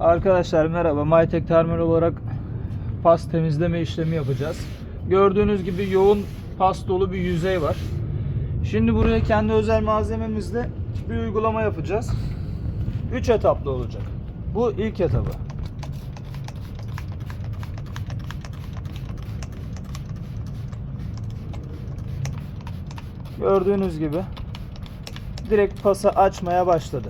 Arkadaşlar merhaba. Mytek Termal olarak pas temizleme işlemi yapacağız. Gördüğünüz gibi yoğun pas dolu bir yüzey var. Şimdi buraya kendi özel malzememizle bir uygulama yapacağız. 3 etaplı olacak. Bu ilk etabı. Gördüğünüz gibi direkt pası açmaya başladı.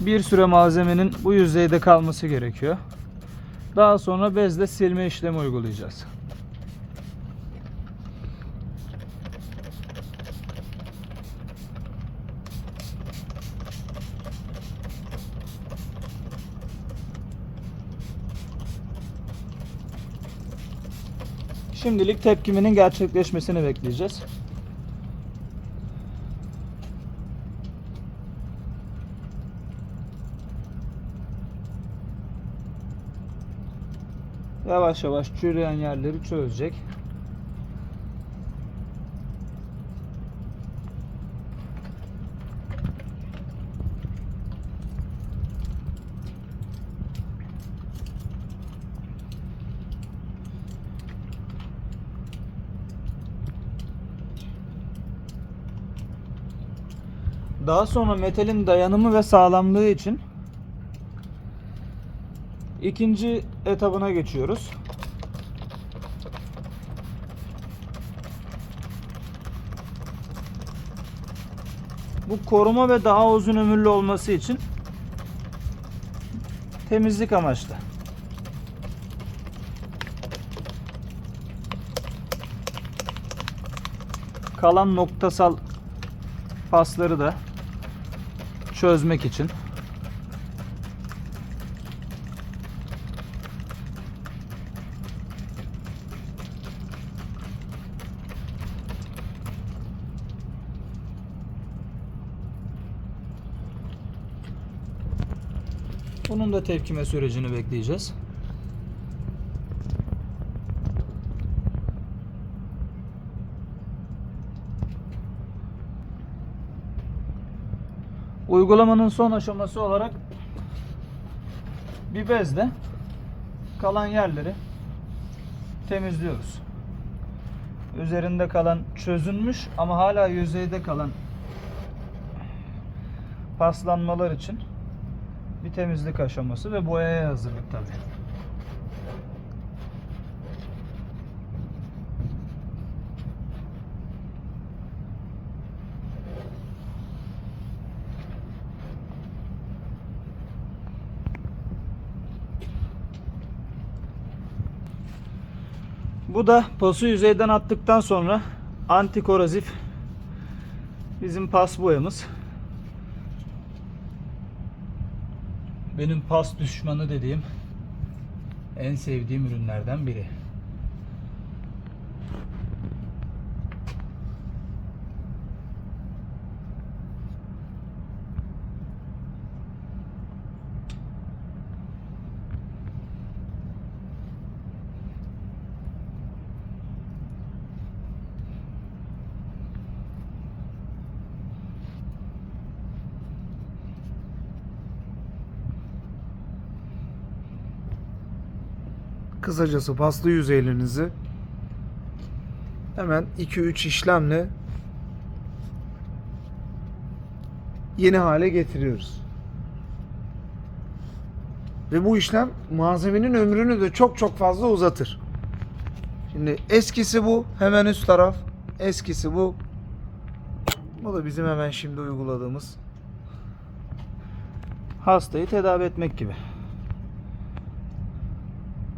Bir süre malzemenin bu yüzeyde kalması gerekiyor. Daha sonra bezle silme işlemi uygulayacağız. Şimdilik tepkiminin gerçekleşmesini bekleyeceğiz. Yavaş yavaş çürüyen yerleri çözecek. Daha sonra metalin dayanımı ve sağlamlığı için ikinci etabına geçiyoruz. Bu koruma ve daha uzun ömürlü olması için temizlik amaçlı. Kalan noktasal pasları da çözmek için. Bunun da tepkime sürecini bekleyeceğiz. Uygulamanın son aşaması olarak bir bezle kalan yerleri temizliyoruz. Üzerinde kalan çözünmüş ama hala yüzeyde kalan paslanmalar için bir temizlik aşaması ve boyaya hazırlık tabii. Bu da pası yüzeyden attıktan sonra anti korozif bizim pas boyamız. Benim pas düşmanı dediğim en sevdiğim ürünlerden biri. Kısacası paslı yüzeylerinizi hemen 2-3 işlemle yeni hale getiriyoruz. Ve bu işlem malzemenin ömrünü de çok çok fazla uzatır. Şimdi eskisi bu. Hemen üst taraf. Eskisi bu. Bu da bizim hemen şimdi uyguladığımız Hastayı tedavi etmek gibi.